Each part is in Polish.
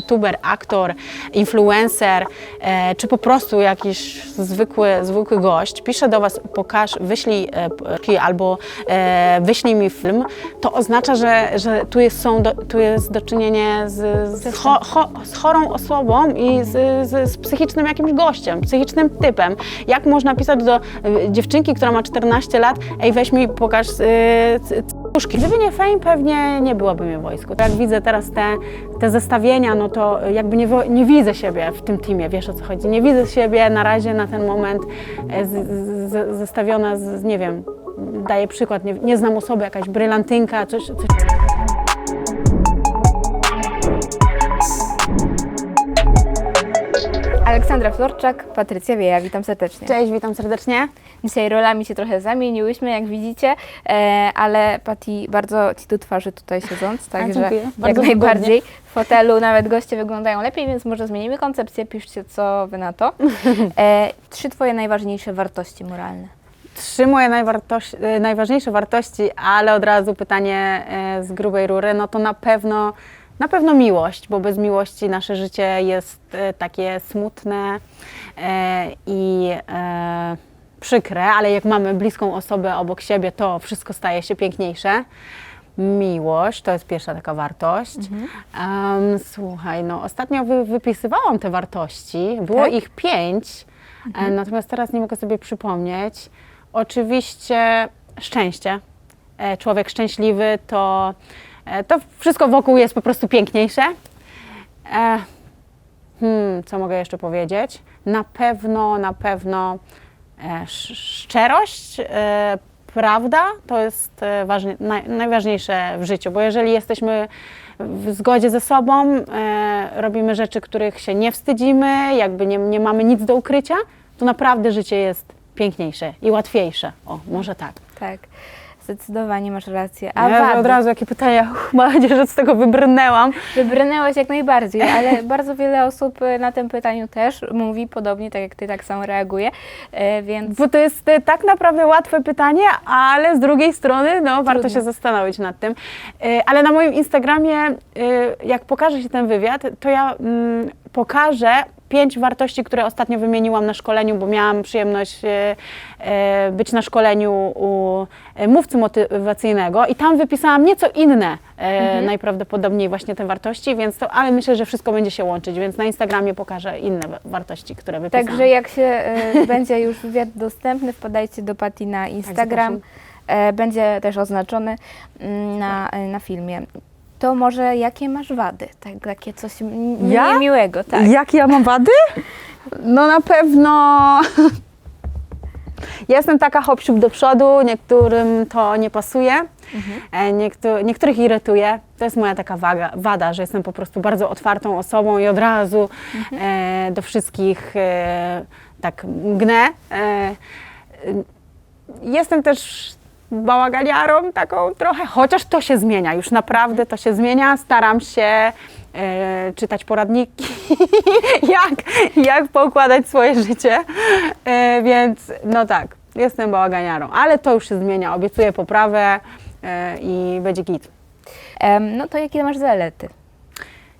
youtuber, aktor, influencer, e, czy po prostu jakiś zwykły, zwykły gość pisze do Was, pokaż, wyślij e, albo e, wyślij mi film, to oznacza, że, że tu, jest, są do, tu jest do czynienia z, z, cho, cho, z chorą osobą i z, z, z psychicznym jakimś gościem, psychicznym typem. Jak można pisać do dziewczynki, która ma 14 lat, ej weź mi pokaż Puszki. Gdyby nie fame, pewnie nie byłoby mnie w wojsku. Jak widzę teraz te, te zestawienia, no to jakby nie, nie widzę siebie w tym teamie, wiesz o co chodzi. Nie widzę siebie na razie na ten moment e, z, z, z, zestawiona z, nie wiem, daję przykład, nie, nie znam osoby, jakaś brylantynka, coś, coś. Aleksandra Florczak, Patrycja Wieja, witam serdecznie. Cześć, witam serdecznie. Dzisiaj rolami się trochę zamieniłyśmy, jak widzicie, e, ale Pati bardzo Ci do twarzy tutaj siedząc, także jak najbardziej. W fotelu nawet goście wyglądają lepiej, więc może zmienimy koncepcję, piszcie co Wy na to. E, trzy Twoje najważniejsze wartości moralne. Trzy moje najwartości, e, najważniejsze wartości, ale od razu pytanie e, z grubej rury, no to na pewno, na pewno miłość, bo bez miłości nasze życie jest e, takie smutne e, i e, przykre, ale jak mamy bliską osobę obok siebie, to wszystko staje się piękniejsze. Miłość to jest pierwsza taka wartość. Em, słuchaj, no ostatnio wy, wypisywałam te wartości, było Tak? ich pięć, e, natomiast teraz nie mogę sobie przypomnieć. Oczywiście szczęście. Człowiek szczęśliwy to, to wszystko wokół jest po prostu piękniejsze. E, Hmm, co mogę jeszcze powiedzieć? Na pewno, na pewno e, sz- szczerość, e, prawda to jest e, ważne, naj, najważniejsze w życiu, bo jeżeli jesteśmy w zgodzie ze sobą, e, robimy rzeczy, których się nie wstydzimy, jakby nie, nie mamy nic do ukrycia, to naprawdę życie jest piękniejsze i łatwiejsze. O, może tak. Tak, zdecydowanie masz rację. A Ja wady? od razu jakie pytania, uch, mam nadzieję, że z tego wybrnęłam. Wybrnęłaś jak najbardziej, ale bardzo wiele osób e, na tym pytaniu też mówi podobnie, tak jak Ty tak samo reaguje, e, więc Bo to jest e, tak naprawdę łatwe pytanie, ale z drugiej strony no, warto się zastanowić nad tym. Ale na moim Instagramie, jak pokaże się ten wywiad, to ja mm, pokażę pięć wartości, które ostatnio wymieniłam na szkoleniu, bo miałam przyjemność e, e, być na szkoleniu u e, mówcy motywacyjnego i tam wypisałam nieco inne e, najprawdopodobniej właśnie te wartości, więc to, ale myślę, że wszystko będzie się łączyć, więc na Instagramie pokażę inne wa- wartości, które wypisałam. Także jak się będzie już wywiad dostępny, wpadajcie do Pati na Instagram. e, będzie też oznaczony mm, na, na filmie. To może jakie masz wady? Tak, takie coś Ja? niemiłego, tak. Jakie ja mam wady? No na pewno. Ja Jestem taka hop do przodu, niektórym to nie pasuje, e, niektó- niektórych irytuje. To jest moja taka waga, wada, że jestem po prostu bardzo otwartą osobą i od razu e, do wszystkich e, tak mgnę. E, Jestem też bałaganiarą taką trochę, chociaż to się zmienia, już naprawdę to się zmienia. Staram się e, czytać poradniki, jak, jak poukładać swoje życie, e, więc no tak, jestem bałaganiarą, ale to już się zmienia, obiecuję poprawę e, i będzie git. Em, no to jakie masz zalety?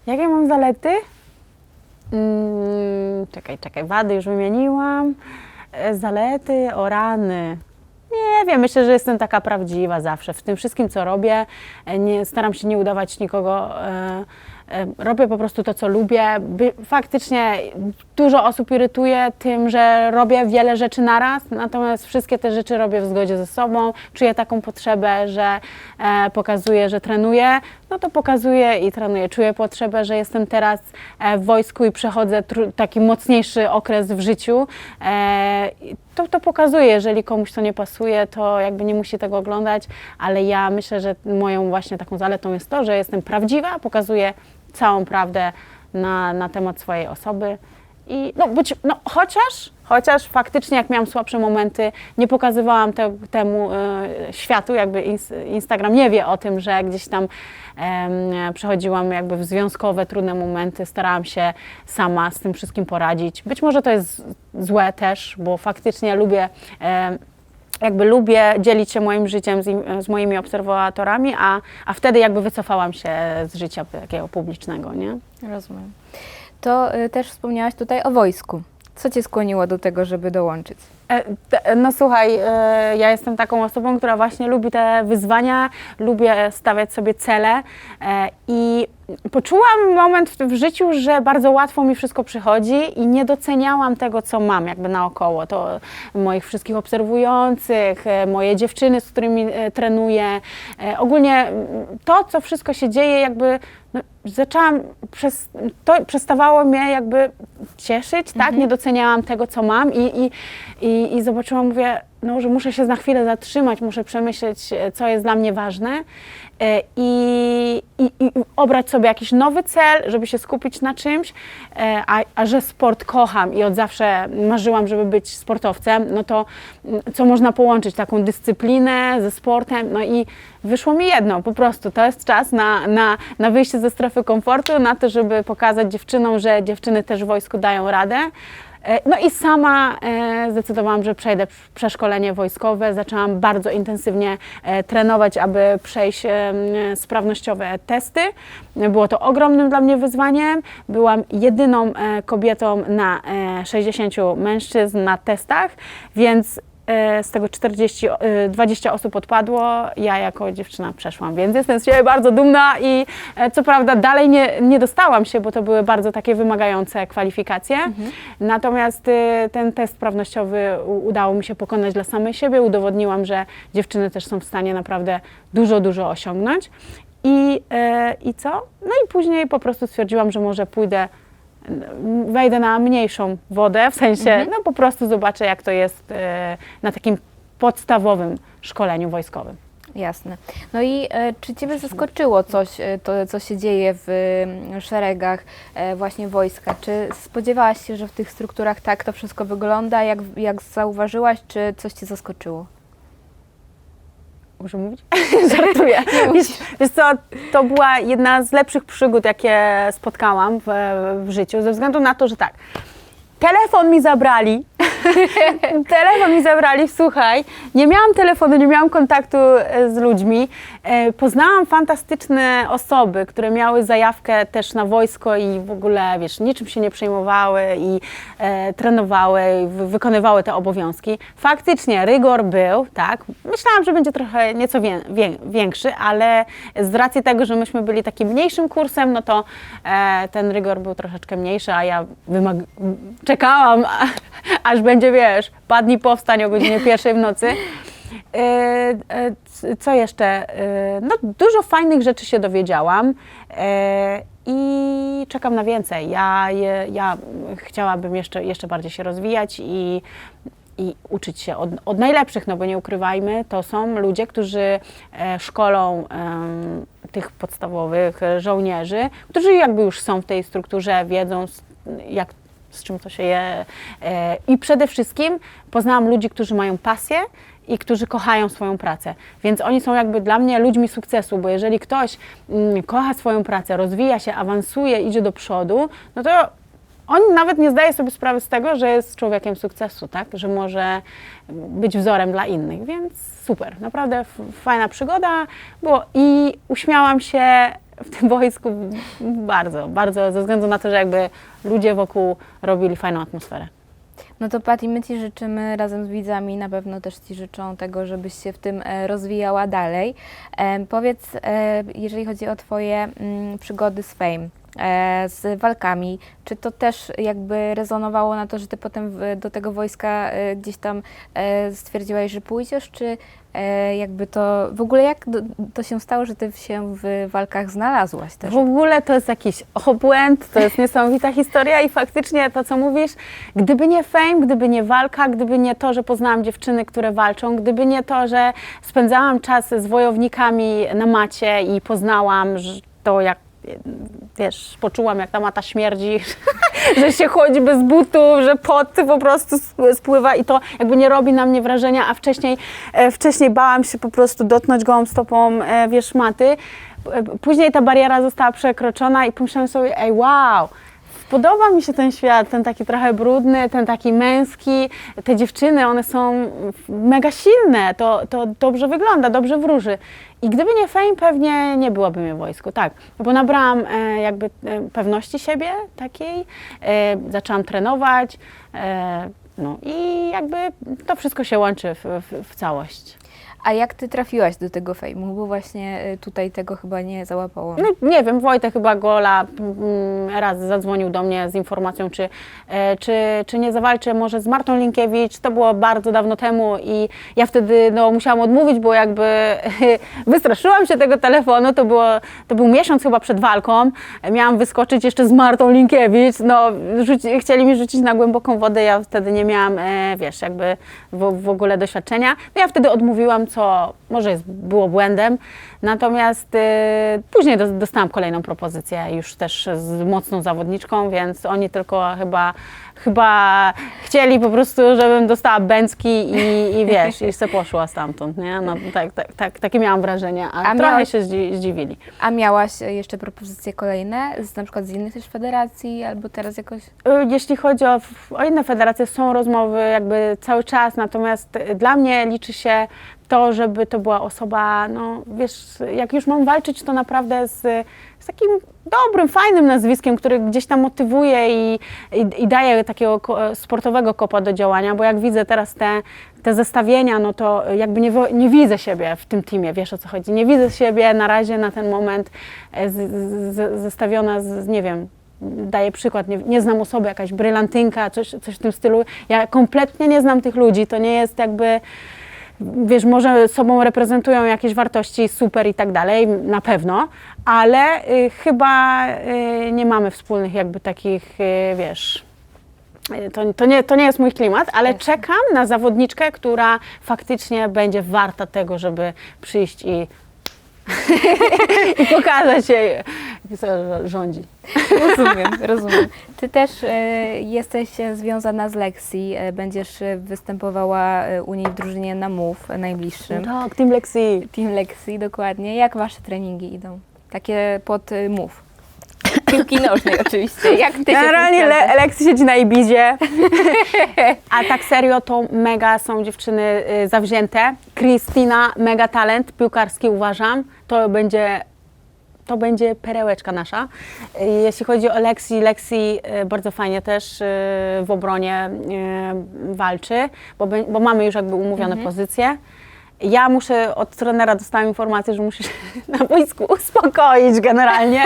Jakie mam zalety? Mm, czekaj, czekaj, wady już wymieniłam. E, Zalety, o rany. Nie wiem, myślę, że jestem taka prawdziwa zawsze. W tym wszystkim, co robię, e, nie, staram się nie udawać nikogo. E, e, robię po prostu to, co lubię. By, faktycznie dużo osób irytuje tym, że robię wiele rzeczy naraz, natomiast wszystkie te rzeczy robię w zgodzie ze sobą. Czuję taką potrzebę, że e, pokazuję, że trenuję, no to pokazuję i trenuję. Czuję potrzebę, że jestem teraz e, w wojsku i przechodzę taki mocniejszy okres w życiu. E, to, to pokazuję, jeżeli komuś to nie pasuje, to jakby nie musi tego oglądać, ale ja myślę, że moją właśnie taką zaletą jest to, że jestem prawdziwa, pokazuję całą prawdę na, na temat swojej osoby. I no, być, no chociaż, chociaż faktycznie jak miałam słabsze momenty, nie pokazywałam te, temu e, światu, jakby ins, Instagram nie wie o tym, że gdzieś tam przechodziłam jakby w związkowe trudne momenty, starałam się sama z tym wszystkim poradzić. Być może to jest złe też, bo faktycznie lubię jakby lubię dzielić się moim życiem z, im, z moimi obserwatorami, a, a wtedy jakby wycofałam się z życia takiego publicznego, nie? Rozumiem. To y, też wspomniałaś tutaj o wojsku. Co Cię skłoniło do tego, żeby dołączyć? E, No słuchaj, e, ja jestem taką osobą, która właśnie lubi te wyzwania, lubię stawiać sobie cele e, i poczułam moment w, w życiu, że bardzo łatwo mi wszystko przychodzi i nie doceniałam tego, co mam jakby naokoło. To moich wszystkich obserwujących, e, moje dziewczyny, z którymi e, trenuję. E, Ogólnie to, co wszystko się dzieje, jakby no, zaczęłam, przez, to przestawało mnie jakby cieszyć, tak? Nie doceniałam tego, co mam i, i, i, i zobaczyłam, mówię, no, że muszę się na chwilę zatrzymać, muszę przemyśleć, co jest dla mnie ważne i, i, i obrać sobie jakiś nowy cel, żeby się skupić na czymś, e, a, a że sport kocham i od zawsze marzyłam, żeby być sportowcem, no to mm, co można połączyć, taką dyscyplinę ze sportem, no i wyszło mi jedno, po prostu to jest czas na, na, na wyjście ze strefy komfortu, na to, żeby pokazać dziewczynom, że dziewczyny też w wojsku dają radę. E, No i sama e, zdecydowałam, że przejdę przeszkolenie wojskowe. Zaczęłam bardzo intensywnie e, trenować, aby przejść sprawnościowe testy. Było to ogromnym dla mnie wyzwaniem. Byłam jedyną kobietą na e, 60 mężczyzn na testach, więc z tego 40, e, 20 osób odpadło, ja jako dziewczyna przeszłam, więc jestem z siebie bardzo dumna i e, co prawda dalej nie, nie dostałam się, bo to były bardzo takie wymagające kwalifikacje, natomiast e, ten test sprawnościowy udało mi się pokonać dla samej siebie, udowodniłam, że dziewczyny też są w stanie naprawdę dużo, dużo osiągnąć. I, e, i co? No i później po prostu stwierdziłam, że może pójdę wejdę na mniejszą wodę, w sensie, no po prostu zobaczę, jak to jest e, na takim podstawowym szkoleniu wojskowym. Jasne. No i e, czy Ciebie zaskoczyło coś, e, to co się dzieje w mm, szeregach e, właśnie wojska? Czy spodziewałaś się, że w tych strukturach tak to wszystko wygląda, jak, jak zauważyłaś, czy coś Cię zaskoczyło? Muszę mówić? Żartuję. Wiesz, wiesz co, to była jedna z lepszych przygód, jakie spotkałam w, w życiu, ze względu na to, że tak, telefon mi zabrali, telefon mi zabrali, słuchaj, nie miałam telefonu, nie miałam kontaktu e, z ludźmi. E, Poznałam fantastyczne osoby, które miały zajawkę też na wojsko i w ogóle, wiesz, niczym się nie przejmowały i e, trenowały, i wy- wykonywały te obowiązki. Faktycznie rygor był, tak. Myślałam, że będzie trochę nieco wię, wię, większy, ale z racji tego, że myśmy byli takim mniejszym kursem, no to e, ten rygor był troszeczkę mniejszy, a ja wymag- czekałam, aż będzie, wiesz, padnij powstań o godzinie pierwszej w nocy. E, e, Co jeszcze? E, No, dużo fajnych rzeczy się dowiedziałam i czekam na więcej. Ja, ja chciałabym jeszcze, jeszcze bardziej się rozwijać i, i uczyć się od, od najlepszych, no bo nie ukrywajmy, to są ludzie, którzy szkolą tych podstawowych żołnierzy, którzy jakby już są w tej strukturze, wiedzą jak, z czym to się je. E, I przede wszystkim poznałam ludzi, którzy mają pasję i którzy kochają swoją pracę. Więc oni są jakby dla mnie ludźmi sukcesu, bo jeżeli ktoś mm, kocha swoją pracę, rozwija się, awansuje, idzie do przodu, no to on nawet nie zdaje sobie sprawy z tego, że jest człowiekiem sukcesu, tak? Że może być wzorem dla innych, więc super, naprawdę fajna przygoda było i uśmiałam się w tym wojsku bardzo, bardzo, ze względu na to, że jakby ludzie wokół robili fajną atmosferę. No to Pati, my Ci życzymy razem z widzami, na pewno też Ci życzą tego, żebyś się w tym e, rozwijała dalej. E, powiedz, e, jeżeli chodzi o Twoje mm, przygody z Fame, z walkami, czy to też jakby rezonowało na to, że Ty potem do tego wojska e, gdzieś tam e, stwierdziłaś, że pójdziesz, czy e, jakby to, w ogóle jak do, to się stało, że Ty się w walkach znalazłaś też? W ogóle to jest jakiś obłęd, to jest niesamowita historia i faktycznie to, co mówisz, gdyby nie fame, gdyby nie walka, gdyby nie to, że poznałam dziewczyny, które walczą, gdyby nie to, że spędzałam czas z wojownikami na macie i poznałam to, jak wiesz, poczułam, jak ta mata śmierdzi, że się chodzi bez butów, że pot po prostu sp- spływa i to jakby nie robi na mnie wrażenia, a wcześniej, e, wcześniej bałam się po prostu dotknąć gołą stopą, e, wiesz, maty. P- Później ta bariera została przekroczona i pomyślałam sobie, ej, wow, podoba mi się ten świat, ten taki trochę brudny, ten taki męski. Te dziewczyny, one są mega silne, to, to dobrze wygląda, dobrze wróży. I gdyby nie fame, pewnie nie byłoby mnie w wojsku, tak. Bo nabrałam e, jakby e, pewności siebie takiej, e, zaczęłam trenować, e, no i jakby to wszystko się łączy w, w, w całość. A jak ty trafiłaś do tego fejmu? Bo właśnie y, tutaj tego chyba nie załapałam. No, nie wiem, Wojtek chyba Gola mm, raz zadzwonił do mnie z informacją, czy, e, czy, czy nie zawalczę może z Martą Linkiewicz. To było bardzo dawno temu i ja wtedy no, musiałam odmówić, bo jakby wystraszyłam się tego telefonu. To, było, to był miesiąc chyba przed walką. Miałam wyskoczyć jeszcze z Martą Linkiewicz. No, rzuci, chcieli mi rzucić na głęboką wodę. Ja wtedy nie miałam, e, wiesz, jakby w, w ogóle doświadczenia. No ja wtedy odmówiłam, co może jest, było błędem. Natomiast e, później do, dostałam kolejną propozycję, już też z mocną zawodniczką, więc oni tylko chyba, chyba chcieli po prostu, żebym dostała bęcki i, i wiesz, i se poszła stamtąd, nie? No, tak, tak, tak, takie miałam wrażenie, a, A trochę miałaś- się zdzi- zdziwili. A miałaś y, jeszcze propozycje kolejne, z, na przykład z innych też federacji, albo teraz jakoś... Y, Jeśli chodzi o, o inne federacje, są rozmowy jakby cały czas, natomiast y, dla mnie liczy się to, żeby to była osoba, no wiesz, jak już mam walczyć, to naprawdę z, z takim dobrym, fajnym nazwiskiem, który gdzieś tam motywuje i, i, i daje takiego sportowego kopa do działania, bo jak widzę teraz te, te zestawienia, no to jakby nie, nie widzę siebie w tym teamie, wiesz o co chodzi, nie widzę siebie na razie na ten moment e, z, z, zestawiona z, nie wiem, daję przykład, nie, nie znam osoby, jakaś brylantynka, coś, coś w tym stylu. Ja kompletnie nie znam tych ludzi, to nie jest jakby, wiesz, może sobą reprezentują jakieś wartości super i tak dalej, na pewno, ale y, chyba y, nie mamy wspólnych jakby takich, y, wiesz, y, to, to, nie, to nie jest mój klimat, ale Jasne. czekam na zawodniczkę, która faktycznie będzie warta tego, żeby przyjść i, i pokazać jej, co rządzi. Rozumiem, rozumiem. Ty też e, jesteś związana z Lexi, e, będziesz występowała e, u niej w drużynie na MOVE najbliższym. Tak, Team Lexi. Team Lexi, dokładnie. Jak wasze treningi idą? Takie pod y, MOVE. Piłki nożnej oczywiście. Jak ty się Generalnie tym Le-? Lexi siedzi na Ibizie, a tak serio to mega są dziewczyny y, zawzięte. Kristina, mega talent piłkarski uważam. To będzie, to będzie perełeczka nasza. Y, Jeśli chodzi o Lexi, Lexi y, bardzo fajnie też y, w obronie y, walczy, bo, be- bo mamy już jakby umówione pozycje. Ja muszę, od trenera dostałam informację, że muszę się na boisku uspokoić generalnie,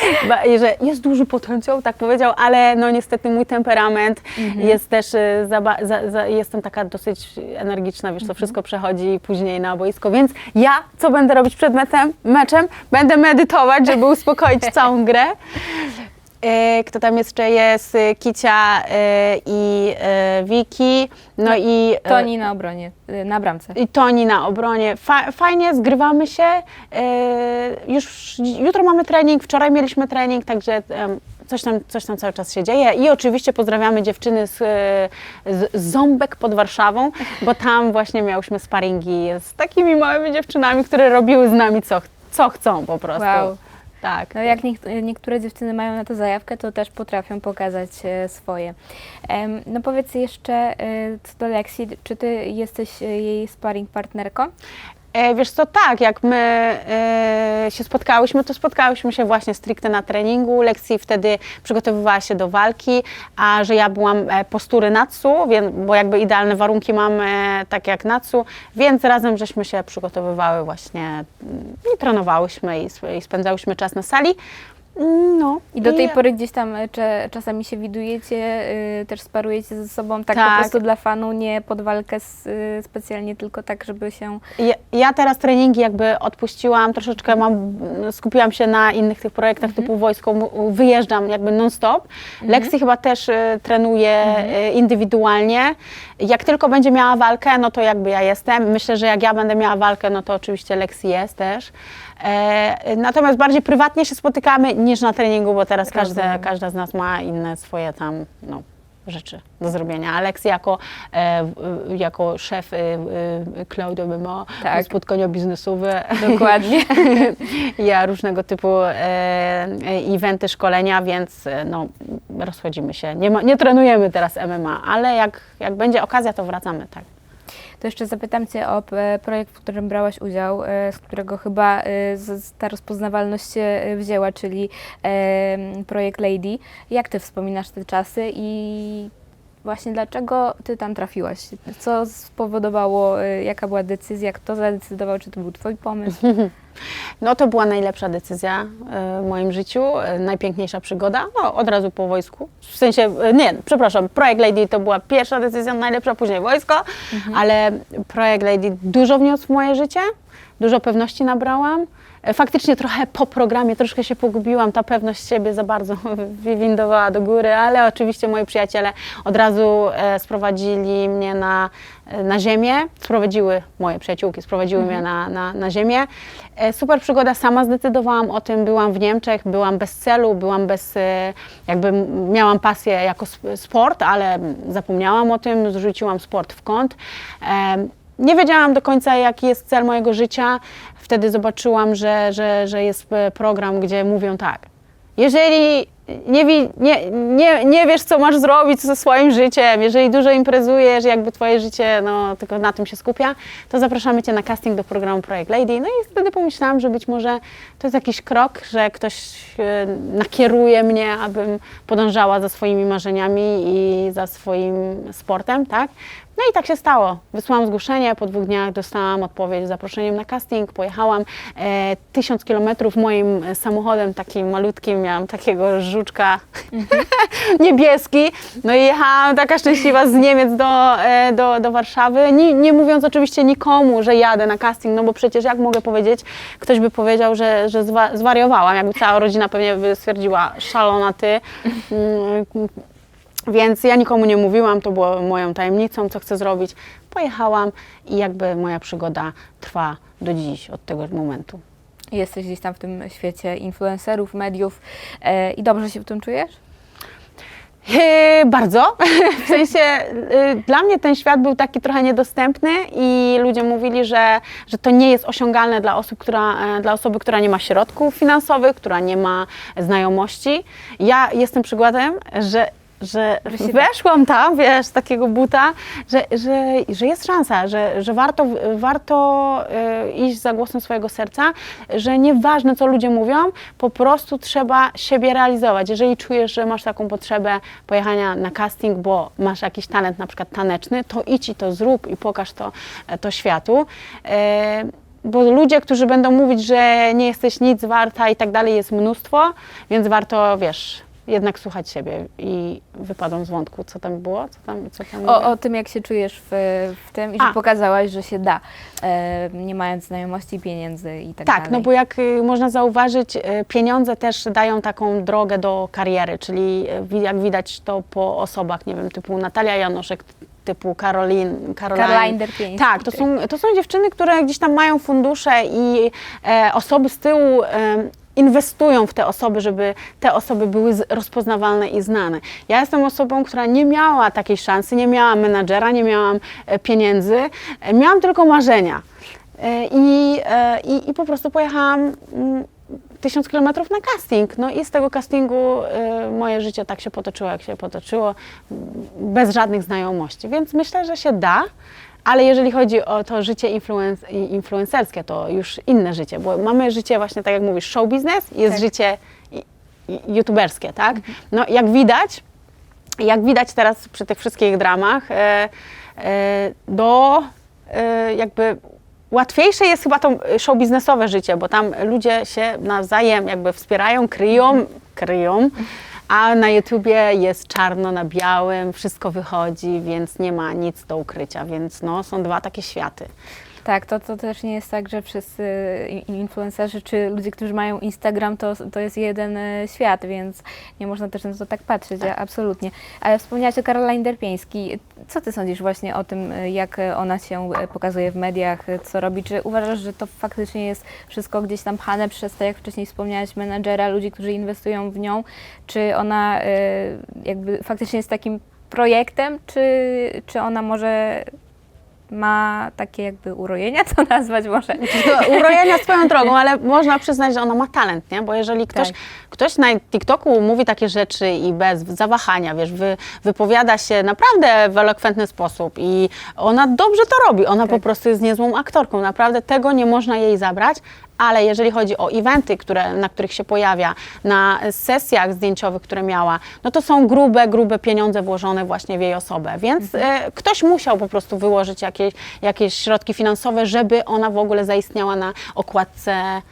że jest duży potencjał, tak powiedział, ale no niestety mój temperament jest też, y, za, za, za, jestem taka dosyć energiczna, wiesz, to wszystko przechodzi później na boisko, więc ja co będę robić przed meczem? Będę medytować, żeby uspokoić całą grę. E, Kto tam jeszcze jest? Y, Kicia e, i e, Wiki, no i... e, Toni na obronie, na bramce. i Toni na obronie. Fa fajnie, zgrywamy się. E, już jutro mamy trening, wczoraj mieliśmy trening, także coś tam, coś tam cały czas się dzieje. I oczywiście pozdrawiamy dziewczyny z, e, z Ząbek pod Warszawą, bo tam właśnie miałyśmy sparingi z takimi małymi dziewczynami, które robiły z nami co, co chcą po prostu. Wow. Tak. No jak niek- niektóre dziewczyny mają na to zajawkę, to też potrafią pokazać e, swoje. No powiedz jeszcze e, co do Lexi, czy ty jesteś e, jej sparring partnerką? E, Wiesz co, tak, jak my e, się spotkałyśmy, to spotkałyśmy się właśnie stricte na treningu. Lexi wtedy przygotowywała się do walki, a że ja byłam e, postury Natsu, więc, bo jakby idealne warunki mam e, tak jak Natsu, więc razem żeśmy się przygotowywały właśnie mm, i trenowałyśmy i, i spędzałyśmy czas na sali. No, I do tej pory gdzieś tam e, cze- czasami się widujecie, y, też sparujecie ze sobą tak, po Tak. prostu dla fanu, nie pod walkę s- y, specjalnie, tylko tak, żeby się... Ja, ja teraz treningi jakby odpuściłam, troszeczkę mam, skupiłam się na innych tych projektach typu wojsko, wyjeżdżam jakby non-stop. Lexi chyba też y, trenuje y, indywidualnie. Jak tylko będzie miała walkę, no to jakby ja jestem. Myślę, że jak ja będę miała walkę, no to oczywiście Lexi jest też. E, natomiast bardziej prywatnie się spotykamy niż na treningu, bo teraz każde, każda z nas ma inne swoje tam, no, rzeczy do zrobienia. Alex jako, e, w- jako szef e, e, Claude Bemo, Tak. spotkania biznesowe, Dokładnie. ja różnego typu e, e, eventy, szkolenia, więc e, no, rozchodzimy się. Nie, ma, nie trenujemy teraz MMA, ale jak, jak będzie okazja, to wracamy, tak. To jeszcze zapytam Cię o e, projekt, w którym brałaś udział, e, z którego chyba e, ta rozpoznawalność się wzięła, czyli projekt Lady. Jak Ty wspominasz te czasy i właśnie dlaczego Ty tam trafiłaś? Co spowodowało, jaka była decyzja, kto zadecydował, czy to był Twój pomysł? No to była najlepsza decyzja e, w moim życiu, e, najpiękniejsza przygoda, no od razu po wojsku. W sensie, e, nie, przepraszam, projekt Lady to była pierwsza decyzja, najlepsza, później wojsko, ale projekt Lady dużo wniósł w moje życie, dużo pewności nabrałam. E, Faktycznie trochę po programie troszkę się pogubiłam, ta pewność siebie za bardzo wywindowała do góry, ale oczywiście moi przyjaciele od razu e, sprowadzili mnie na, e, na ziemię, sprowadziły, moje przyjaciółki sprowadziły mnie na, na, na ziemię. Super przygoda, sama zdecydowałam o tym, byłam w Niemczech, byłam bez celu, byłam bez, jakby miałam pasję jako sp- sport, ale zapomniałam o tym, zrzuciłam sport w kąt. Nie wiedziałam do końca, jaki jest cel mojego życia. Wtedy zobaczyłam, że, że, że jest e, program, gdzie mówią tak. Jeżeli nie, nie, nie, nie wiesz, co masz zrobić ze swoim życiem, jeżeli dużo imprezujesz, jakby twoje życie no, tylko na tym się skupia, to zapraszamy Cię na casting do programu Projekt Lady. No i wtedy pomyślałam, że być może to jest jakiś krok, że ktoś e, nakieruje mnie, abym podążała za swoimi marzeniami i za swoim sportem, tak? No i tak się stało. Wysłałam zgłoszenie, po dwóch dniach dostałam odpowiedź z zaproszeniem na casting, pojechałam e, tysiąc kilometrów moim e, samochodem takim malutkim, miałam takiego żuczka niebieski, no i jechałam taka szczęśliwa z Niemiec do, e, do, do Warszawy, nie, nie mówiąc oczywiście nikomu, że jadę na casting, no bo przecież jak mogę powiedzieć, ktoś by powiedział, że, że zwa, zwariowałam, jakby cała rodzina pewnie by stwierdziła, szalona ty, Mm, więc ja nikomu nie mówiłam, to było moją tajemnicą, co chcę zrobić. Pojechałam i jakby moja przygoda trwa do dziś, od tego momentu. Jesteś gdzieś tam w tym świecie influencerów, mediów e, i dobrze się w tym czujesz? Yy, bardzo. W sensie yy, dla mnie ten świat był taki trochę niedostępny i ludzie mówili, że, że to nie jest osiągalne dla, osób, która, e, dla osoby, która nie ma środków finansowych, która nie ma znajomości. Ja jestem przykładem, że że weszłam tam, wiesz, z takiego buta, że, że, że jest szansa, że, że warto, warto e, iść za głosem swojego serca, że nieważne co ludzie mówią, po prostu trzeba siebie realizować. Jeżeli czujesz, że masz taką potrzebę pojechania na casting, bo masz jakiś talent na przykład taneczny, to idź i to zrób i pokaż to, e, to światu. E, bo ludzie, którzy będą mówić, że nie jesteś nic warta i tak dalej, jest mnóstwo, więc warto, wiesz, jednak słuchać siebie i wypadam z wątku. Co tam było? Co tam, co tam O, o tym, jak się czujesz w, w tym i że A. pokazałaś, że się da, e, nie mając znajomości, pieniędzy i tak, Tak, dalej. no bo jak y, można zauważyć, y, pieniądze też dają taką drogę do kariery, czyli y, jak widać to po osobach, nie wiem, typu Natalia Janoszek, typu Karolin, Caroline. Caroline Derpieński. Tak, to są, to są dziewczyny, które gdzieś tam mają fundusze i e, osoby z tyłu e, inwestują w te osoby, żeby te osoby były rozpoznawalne i znane. Ja jestem osobą, która nie miała takiej szansy, nie miałam menadżera, nie miałam e, pieniędzy, e, miałam tylko marzenia. E, I, i, I po prostu pojechałam mm, tysiąc kilometrów na casting. No i z tego castingu moje życie tak się potoczyło, jak się potoczyło, m, bez żadnych znajomości. Więc myślę, że się da. Ale jeżeli chodzi o to życie influencerskie, to już inne życie, bo mamy życie właśnie, tak jak mówisz, show biznes jest Tak. życie youtuberskie, tak? No jak widać, jak widać teraz przy tych wszystkich dramach, e, e, do e, jakby łatwiejsze jest chyba to show biznesowe życie, bo tam ludzie się nawzajem jakby wspierają, kryją, kryją, a na YouTubie jest czarno na białym, wszystko wychodzi, więc nie ma nic do ukrycia, więc no, są dwa takie światy. Tak, to, to też nie jest tak, że wszyscy influencerzy czy ludzie, którzy mają Instagram, to, to jest jeden e, świat, więc nie można też na to tak patrzeć, ja, absolutnie. Ale wspomniałaś o Caroline Derpieński. Co Ty sądzisz właśnie o tym, e, jak e, ona się pokazuje w mediach, co robi? Czy uważasz, że to faktycznie jest wszystko gdzieś tam pchane przez, tak jak wcześniej wspomniałaś, menadżera, ludzi, którzy inwestują w nią? Czy ona jakby faktycznie jest takim projektem, czy, czy ona może ma takie jakby urojenia, to nazwać może? To Urojenia swoją drogą, ale można przyznać, że ona ma talent, nie? Bo jeżeli ktoś, Tak. ktoś na TikToku mówi takie rzeczy i bez zawahania, wiesz, wy, wypowiada się naprawdę w elokwentny sposób i ona dobrze to robi. Ona po Tak. prostu jest niezłą aktorką. Naprawdę tego nie można jej zabrać. Ale jeżeli chodzi o eventy, które, na których się pojawia, na sesjach zdjęciowych, które miała, no to są grube, grube pieniądze włożone właśnie w jej osobę. Więc Mhm. e, ktoś musiał po prostu wyłożyć jakieś, jakieś środki finansowe, żeby ona w ogóle zaistniała na okładce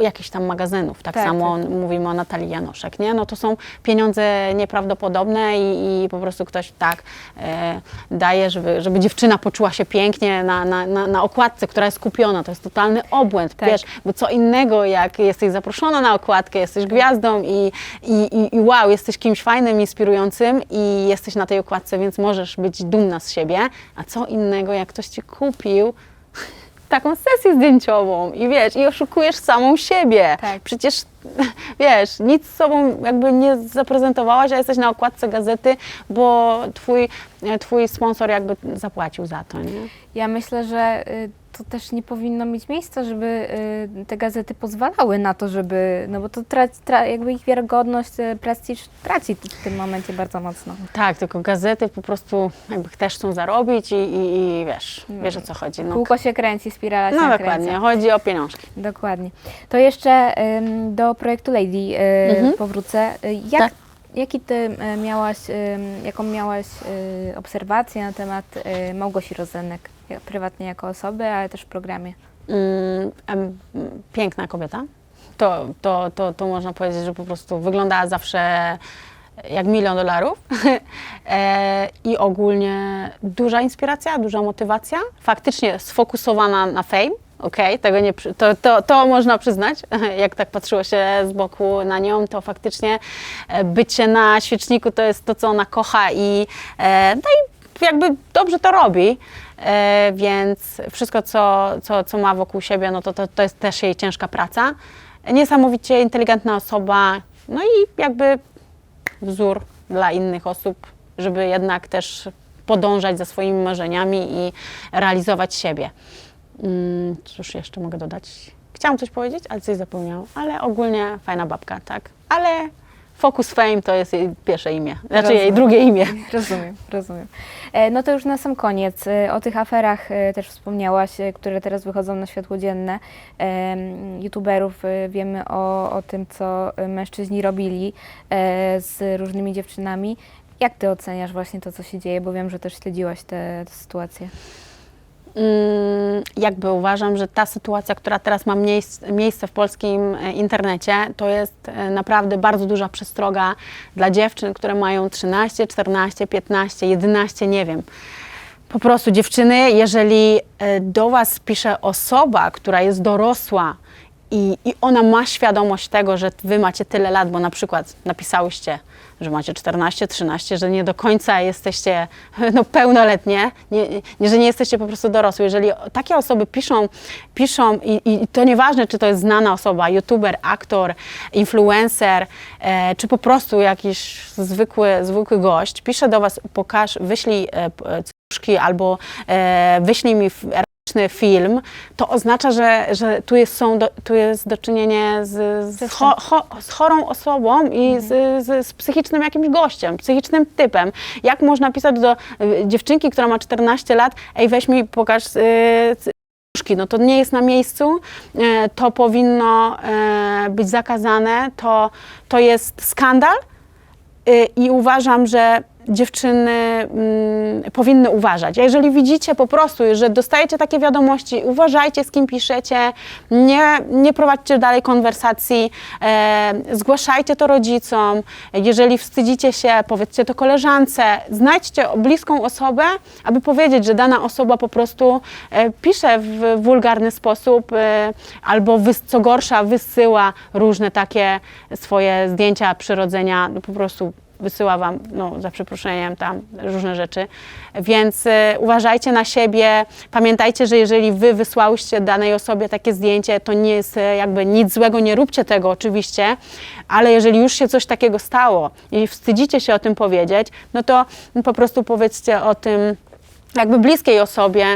jakichś tam magazynów. Tak, Tak, samo tak. mówimy o Natalii Janoszek, nie? No to są pieniądze nieprawdopodobne i, i po prostu ktoś tak e, daje, żeby, żeby dziewczyna poczuła się pięknie na, na, na, na okładce, która jest kupiona. To jest totalny obłęd, Tak. wiesz, bo co innego, jak jesteś zaproszona na okładkę, jesteś gwiazdą i, i, i, i wow, jesteś kimś fajnym, inspirującym i jesteś na tej okładce, więc możesz być dumna z siebie, a co innego, jak ktoś ci kupił taką sesję zdjęciową i wiesz, i oszukujesz samą siebie. Tak. Przecież wiesz, nic z sobą jakby nie zaprezentowałaś, a jesteś na okładce gazety, bo twój, twój sponsor jakby zapłacił za to, nie? Ja myślę, że y, to też nie powinno mieć miejsca, żeby y, te gazety pozwalały na to, żeby, no bo to traci, tra, jakby ich wiarygodność, y, prestiż traci w tym momencie bardzo mocno. Tak, tylko gazety po prostu jakby też chcą zarobić i, i, i wiesz, wiesz o co chodzi. No, Kółko się kręci, spirala się no kręci. dokładnie, chodzi o pieniążki. Dokładnie. To jeszcze ym, do projektu Lady y, Mhm. powrócę. Jak, Tak. Jaki ty miałaś, jaką miałaś y, obserwację na temat y, Małgosi Rozenek, prywatnie jako osoby, ale też w programie? Mm, piękna kobieta. To, to, to, to można powiedzieć, że po prostu wyglądała zawsze jak milion dolarów. e, I ogólnie duża inspiracja, duża motywacja. Faktycznie sfokusowana na fame. Okej, tego nie, to, to, to można przyznać. Jak tak patrzyło się z boku na nią, to faktycznie e, bycie na świeczniku to jest to, co ona kocha i, e, no i jakby dobrze to robi. E, więc wszystko, co, co, co ma wokół siebie, no to, to, to jest też jej ciężka praca. Niesamowicie inteligentna osoba, no i jakby wzór dla innych osób, żeby jednak też podążać za swoimi marzeniami i realizować siebie. Mm, Cóż jeszcze mogę dodać? Chciałam coś powiedzieć, ale coś zapomniałam, ale ogólnie fajna babka, tak. Ale Focus Fame to jest jej pierwsze imię, znaczy jej Rozumiem. drugie imię. Rozumiem, rozumiem. E, No to już na sam koniec. E, O tych aferach e, też wspomniałaś, które teraz wychodzą na światło dzienne. YouTuberów wiemy o, o tym, co mężczyźni robili z różnymi dziewczynami. Jak ty oceniasz właśnie to, co się dzieje? Bo wiem, że też śledziłaś tę sytuację. Mm, jakby uważam, że ta sytuacja, która teraz ma miejsc, miejsce w polskim e, internecie, to jest e, naprawdę bardzo duża przestroga dla dziewczyn, które mają 13, 14, 15, 11, nie wiem. Po prostu dziewczyny, jeżeli e, do Was pisze osoba, która jest dorosła i, i ona ma świadomość tego, że Wy macie tyle lat, bo na przykład napisałyście, że macie 14, 13, że nie do końca jesteście no, pełnoletnie, nie, nie, że nie jesteście po prostu dorosłe. Jeżeli takie osoby piszą, piszą i, i to nieważne, czy to jest znana osoba, youtuber, aktor, influencer, e, czy po prostu jakiś zwykły, zwykły gość, pisze do Was, pokaż, wyślij e, albo e, wyślij mi f- erotyczny film, to oznacza, że, że tu, jest, są do, tu jest do czynienia z, z, cho, cho, z chorą osobą i z, z, z psychicznym jakimś gościem, psychicznym typem. Jak można pisać do e, dziewczynki, która ma 14 lat, ej weź mi pokaż cycuszki, no to nie jest na miejscu, e, to powinno e, być zakazane, to, to jest skandal, Y, i uważam, że dziewczyny mm, powinny uważać. A jeżeli widzicie po prostu, że dostajecie takie wiadomości, uważajcie z kim piszecie, nie, nie prowadźcie dalej konwersacji, e, zgłaszajcie to rodzicom, jeżeli wstydzicie się, powiedzcie to koleżance, znajdźcie bliską osobę, aby powiedzieć, że dana osoba po prostu e, pisze w wulgarny sposób e, albo wys, co gorsza wysyła różne takie swoje zdjęcia przyrodzenia, no po prostu wysyła Wam, no, za przeproszeniem, tam różne rzeczy. Więc e, uważajcie na siebie. Pamiętajcie, że jeżeli Wy wysłałyście danej osobie takie zdjęcie, to nie jest e, jakby nic złego, nie róbcie tego oczywiście, ale jeżeli już się coś takiego stało i wstydzicie się o tym powiedzieć, no to po prostu powiedzcie o tym jakby bliskiej osobie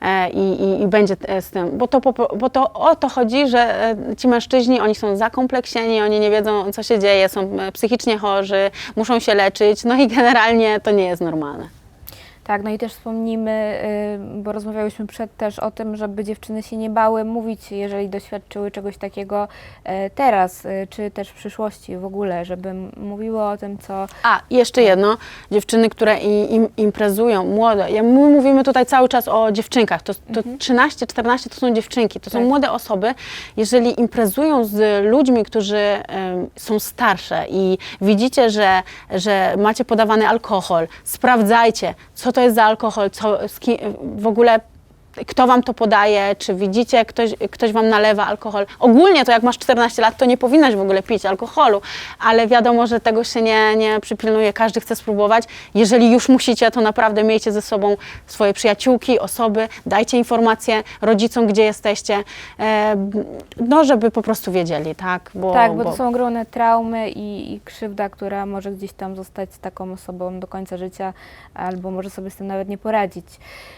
e, i, i, i będzie e, z tym, bo to, bo to o to chodzi, że e, ci mężczyźni, oni są zakompleksieni, oni nie wiedzą, co się dzieje, są psychicznie chorzy, muszą się leczyć, no i generalnie to nie jest normalne. Tak, no i też wspomnimy, y, bo rozmawiałyśmy przed też o tym, żeby dziewczyny się nie bały mówić, jeżeli doświadczyły czegoś takiego e, teraz, y, czy też w przyszłości w ogóle, żeby mówiły o tym, co A, jeszcze jedno, dziewczyny, które im, imprezują, młode, ja, my mówimy tutaj cały czas o dziewczynkach, to, to 13-14 to są dziewczynki, to są Tak. młode osoby, jeżeli imprezują z ludźmi, którzy em, są starsze i widzicie, że, że macie podawany alkohol, sprawdzajcie, co to jest za alkohol, co, w ogóle kto wam to podaje, czy widzicie, ktoś, ktoś wam nalewa alkohol. Ogólnie to jak masz 14 lat, to nie powinnaś w ogóle pić alkoholu, ale wiadomo, że tego się nie, nie przypilnuje, każdy chce spróbować. Jeżeli już musicie, to naprawdę miejcie ze sobą swoje przyjaciółki, osoby, dajcie informacje rodzicom, gdzie jesteście, e, no żeby po prostu wiedzieli, tak? Bo, Tak, bo to są ogromne traumy i, i krzywda, która może gdzieś tam zostać z taką osobą do końca życia, albo może sobie z tym nawet nie poradzić.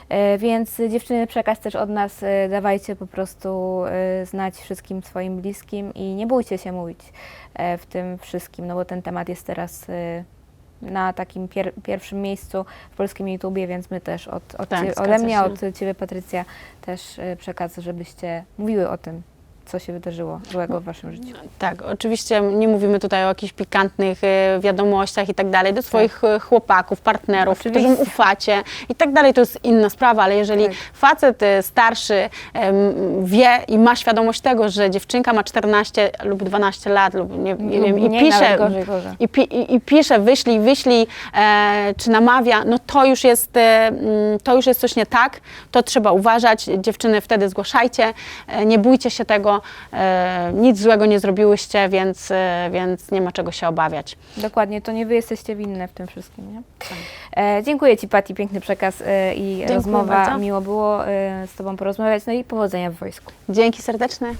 E, więc dziewczyny, przekaz też od nas, e, dawajcie po prostu e, znać wszystkim swoim bliskim i nie bójcie się mówić e, w tym wszystkim, no bo ten temat jest teraz e, na takim pier pierwszym miejscu w polskim YouTubie, więc my też od, od Tak, cie, ode mnie, się. od Ciebie Patrycja też przekaz, żebyście mówiły o tym, co się wydarzyło złego w Waszym życiu. Tak, oczywiście nie mówimy tutaj o jakichś pikantnych e, wiadomościach i tak dalej, do swoich e, chłopaków, partnerów, Oczywiście. którym ufacie i tak dalej, to jest inna sprawa, ale jeżeli Tak. facet e, starszy wie i ma świadomość tego, że dziewczynka ma 14 lub 12 lat lub nie, nie wiem i Mniej, pisze, gorzej, gorzej. i, pi, i, i pisze, wyślij, wyślij, e, czy namawia, no to już, jest, e, mm, to już jest coś nie tak, to trzeba uważać, dziewczyny wtedy zgłaszajcie, e, nie bójcie się tego, e, nic złego nie zrobiłyście, więc, e, więc nie ma czego się obawiać. Dokładnie, to nie wy jesteście winne w tym wszystkim, nie? E, dziękuję Ci, Pati, piękny przekaz e, i Dziękuję rozmowa. bardzo. Miło było e, z Tobą porozmawiać, no i powodzenia w wojsku. Dzięki serdeczne.